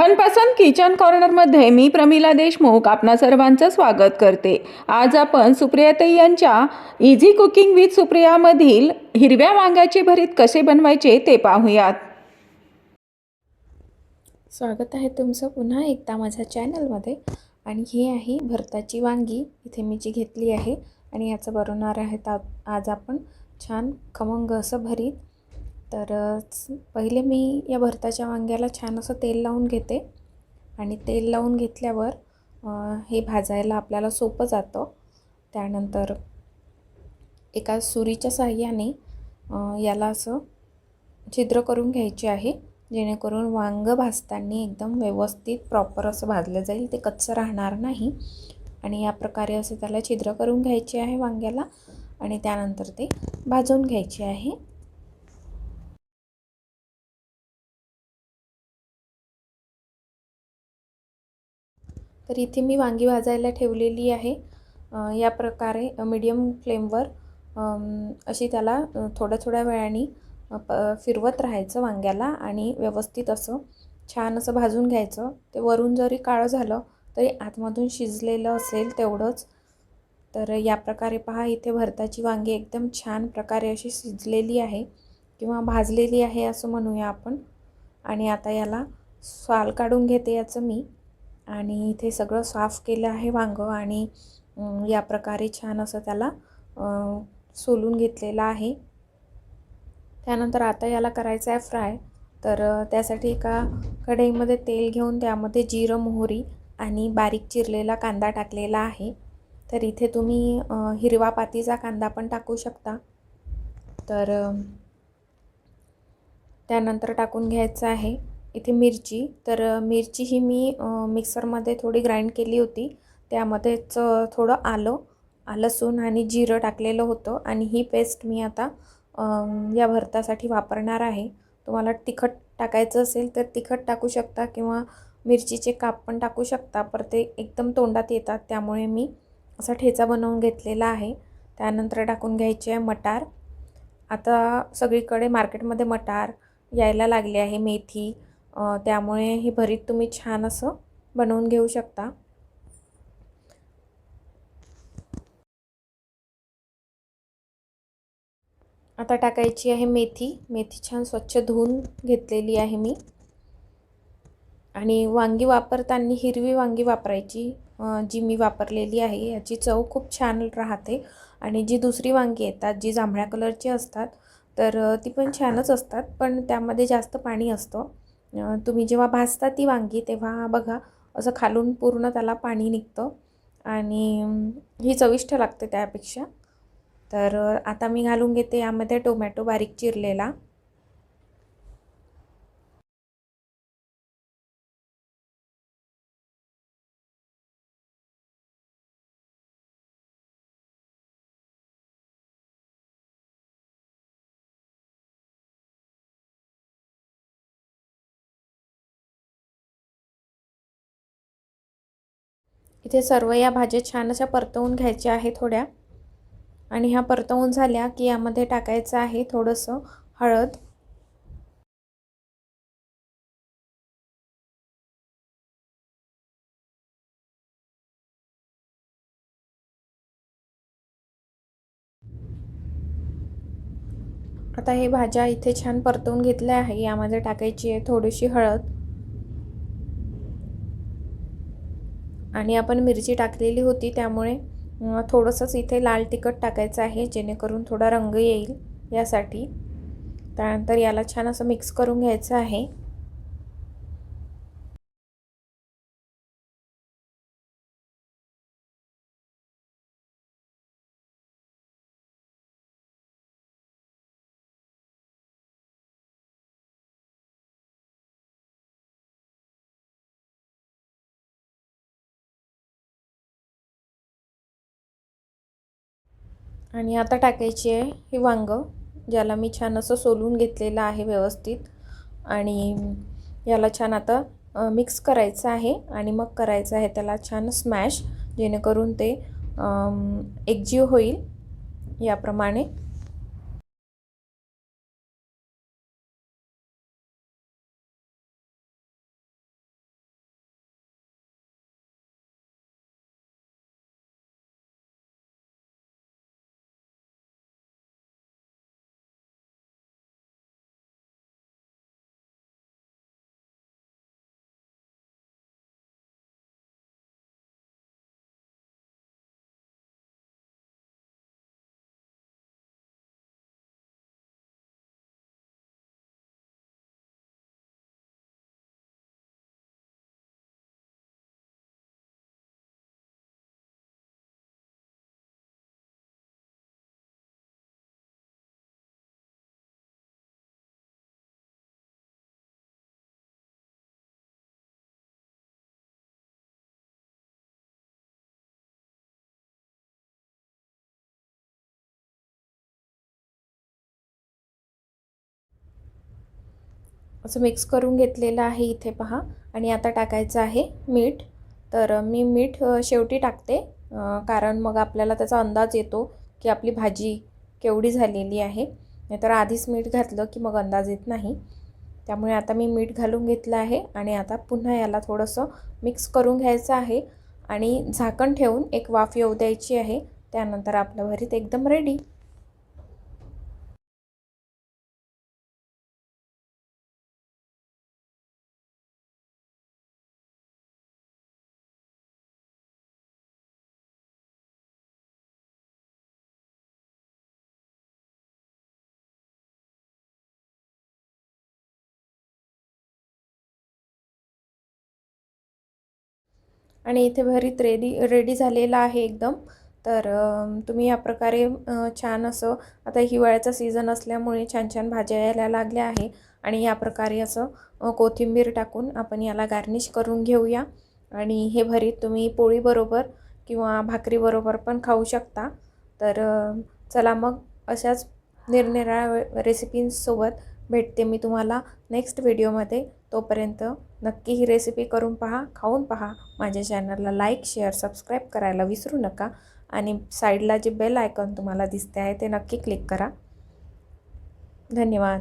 मनपसंत kitchen कॉर्नरमध्ये मी प्रमिला देशमुख आपणा सर्वांचं स्वागत करते. आज आपण सुप्रियाताई यांच्या इझी कुकिंग विथ सुप्रियामधील हिरव्या वांग्याचे भरीत कसे बनवायचे ते पाहूयात. स्वागत आहे तुमचं पुन्हा एकदा माझ्या चॅनलमध्ये आणि हे आहे भरताची वांगी. इथे मी जी घेतली आहे आणि याचं बनवणार आहेत. आ- आज आपण छान खमंग असं भरीत तर पहिले मी या भरताच्या वांग्याला छान असं तेल लावून घेते. आणि तेल लावून घेतल्यावर हे भाजायला आपल्याला सोपं जातं. त्यानंतर एका सुरीच्या साह्याने याला असं छिद्र करून घ्यायचे आहे जेणेकरून वांगं भाजताना एकदम व्यवस्थित प्रॉपर असं भाजलं जाईल. ते कच्चं राहणार नाही. आणि या प्रकारे असं त्याला छिद्र करून घ्यायचे आहे वांग्याला. आणि त्यानंतर ते भाजून घ्यायचे आहे. तर इथे मी वांगी भाजायला ठेवलेली आहे. या प्रकारे मीडियम फ्लेमवर अशी त्याला थोड्या थोड्या वेळाने प फिरवत राहायचं वांग्याला आणि व्यवस्थित असं छान असं भाजून घ्यायचं. ते वरून जरी काळं झालं तरी आतमधून शिजलेलं असेल तेवढंच. तर या प्रकारे पहा इथे भरताची वांगी एकदम छान प्रकारे अशी शिजलेली आहे किंवा भाजलेली आहे असं म्हणूया आपण. आणि आता याला स्वाल काढून घेते याचं मी. आणि इथे सगळं साफ केलं आहे वांगं आणि या प्रकारे छान असं त्याला सोलून घेतलेलं आहे. त्यानंतर आता याला करायचं आहे फ्राय. तर त्यासाठी एका कढईमध्ये तेल घेऊन त्यामध्ये जिरं मोहरी आणि बारीक चिरलेला कांदा टाकलेला आहे. तर इथे तुम्ही हिरवा पातीचा कांदा पण टाकू शकता. तर त्यानंतर टाकून घ्यायचं आहे. इथे मिरची. तर मिरची ही मी मिक्सरमध्ये थोडी ग्राइंड केली होती. त्यामध्येच थोडं आलं लसूण आणि जिरं टाकलेलं होतं. आणि ही पेस्ट मी आता या भरतासाठी वापरणार आहे. तुम्हाला तिखट टाकायचं असेल तर तिखट टाकू शकता किंवा मिरचीचे काप पण टाकू शकता. पर ते एकदम तोंडात येतात. त्यामुळे मी असा ठेचा बनवून घेतलेला आहे. त्यानंतर टाकून घ्यायचे आहे मटार. आता सगळीकडे मार्केटमध्ये मटार यायला लागले आहे. मेथी त्यामुळे हे भरीत तुम्ही छान असं बनवून घेऊ शकता. आता टाकायची आहे मेथी. मेथी छान स्वच्छ धुवून घेतलेली आहे मी. आणि वांगी वापरताना हिरवी वांगी वापरायची जी मी वापरलेली आहे याची चव खूप छान राहते. आणि जी दुसरी वांगी येतात जी जांभळ्या कलरची असतात तर ती पण छानच असतात पण त्यामध्ये जास्त पाणी असतं. तुम्ही जेव्हा भाजता ती वांगी तेव्हा बघा असं खालून पूर्ण त्याला पाणी निघतं आणि ही चविष्ट लागते त्यापेक्षा. तर आता मी घालून घेते यामध्ये टोमॅटो बारीक चिरलेला. इथे सर्व या भाज्या छान अशा परतवून घ्यायच्या आहे थोड्या. आणि ह्या परतवून झाल्या की यामध्ये टाकायचं आहे थोडंसं हळद. आता हे भाज्या इथे छान परतवून घेतल्या आहे. यामध्ये टाकायची आहे थोडीशी हळद. आणि आपण मिरची टाकलेली होती त्यामुळे थोडंसंच इथे लाल तिखट टाकायचं आहे जेणेकरून थोडा रंग येईल यासाठी. त्यानंतर याला छान असं मिक्स करून घ्यायचं आहे. आणि आता टाकायची आहे हे वांगं ज्याला मी छान असं सोलून घेतलेलं आहे व्यवस्थित. आणि याला छान आता मिक्स करायचं आहे आणि मग करायचं आहे त्याला छान स्मॅश जेणेकरून ते एकजीव होईल याप्रमाणे. असं मिक्स करून घेतलेलं आहे इथे पहा. आणि आता टाकायचं आहे मीठ. तर मी मीठ शेवटी टाकते कारण मग आपल्याला त्याचा अंदाज येतो की आपली भाजी केवढी झालेली आहे. नाहीतर आधीच मीठ घातलं की मग अंदाज येत नाही. त्यामुळे आता मी मीठ घालून घेतलं आहे आणि आता पुन्हा याला थोडंसं मिक्स करून घ्यायचं आहे. आणि झाकण ठेवून एक वाफ येऊ द्यायची आहे. त्यानंतर आपलं भरीत एकदम रेडी आणि इथे भरीत रेडी रेडी झालेला आहे एकदम. तर तुम्ही या प्रकारे छान असं आता हिवाळ्याचा सीझन असल्यामुळे छान छान भाज्या यायला लागल्या आहे. आणि या प्रकारे असं कोथिंबीर टाकून आपण याला गार्निश करून घेऊया. आणि हे भरीत तुम्ही पोळीबरोबर किंवा भाकरीबरोबर पण खाऊ शकता. तर चला मग अशाच निरनिराळ्या रेसिपींसोबत भेटते मी तुम्हाला नेक्स्ट व्हिडिओमध्ये तोपर्यंत नक्की ही रेसिपी करून पहा खाऊन पहा. माझ्या चॅनलला लाईक शेअर सबस्क्राईब करायला विसरू नका. आणि साईडला जे बेल आयकॉन तुम्हाला दिसते आहे ते नक्की क्लिक करा. धन्यवाद.